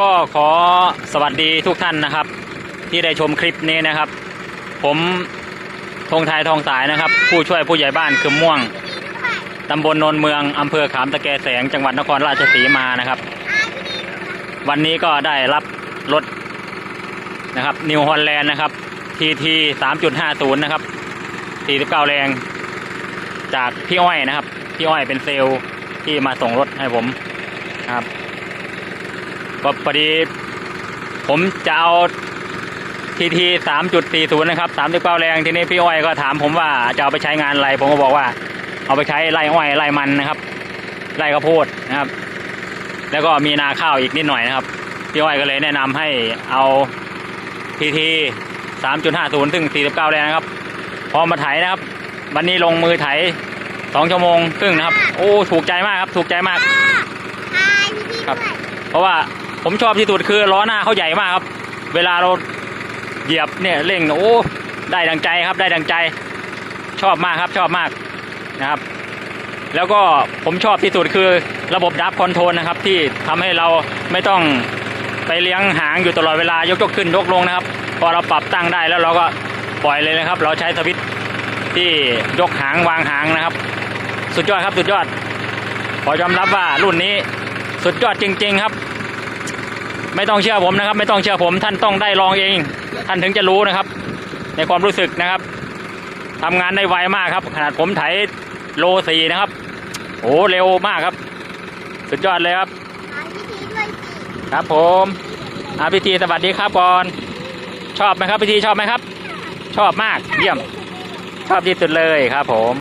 ก็ขอสวัสดีทุกท่านนะครับ ที่ได้ชมคลิปนี้นะครับ ผมธงไทยทองสายนะครับ ผู้ช่วยผู้ใหญ่บ้านคือม่วงตำบลโนนเมืองอำเภอขามตะแกแสงจังหวัดนครราชสีมานะครับ วันนี้ก็ได้รับรถนะครับนิวฮอลแลนด์นะครับทีทีสามจุดห้าศูนย์นะครับสี่สิบเก้าแรง จากพี่อ้อยนะครับ พี่อ้อยเป็นเซลล์ที่มาส่งรถให้ผมนะครับ ก็พอดีผมจะเอาทีทีสามจุดสี่ศูนย์นะครับสามสิบเก้าแรงทีนี้พี่อ้อยก็ถามผมว่าจะเอาไปใช้งานอะไร ผมก็บอกว่า เอาไปใช้ไร่อ้อยไร่มันนะครับไร่ข้าวโพดนะครับ แล้วก็มีนาข้าวอีกนิดหน่อยนะครับพี่อ้อยก็เลยแนะนำให้เอาทีทีสามจุดห้าศูนย์ซึ่งสี่สิบเก้าแรงนะครับ พอมาไถนะครับ วันนี้ลงมือไถสองชั่วโมงครึ่งนะครับ โอ้ถูกใจมากครับ ถูกใจมากทายพี่พี่ครับด้วยเพราะว่า ผมชอบที่สุดคือล้อหน้าเขาใหญ่มากครับ เวลาเราเหยียบเนี่ยเร่งโอ้ได้ดังใจครับ ได้ดังใจ ชอบมากครับชอบมากนะครับ แล้วก็ผมชอบที่สุดคือระบบดับคอนโทรลนะครับ ที่ทำให้เราไม่ต้องไปเลี้ยงหางอยู่ตลอดเวลายกยกขึ้นยกลงนะครับ พอเราปรับตั้งได้แล้วเราก็ปล่อยเลยนะครับ เราใช้สวิตช์ที่ยกหางวางหางนะครับ สุดยอดครับสุดยอดขอยอมรับว่ารุ่นนี้สุดยอดจริง ๆ ครับ ไม่ต้องเชื่อผมนะครับ ไม่ต้องเชื่อผมท่านต้องได้ลองเอง ท่านถึงจะรู้นะครับ ในความรู้สึกนะครับทำงานได้ไวมากครับ ขนาดผมไถโลสีนะครับโอ้เร็วมากครับ สุดยอดเลยครับครับผมอาพิธีสวัสดีครับก่อน ชอบไหมครับพิธีชอบไหมครับ ชอบมากเยี่ยม ชอบที่สุดเลยครับผม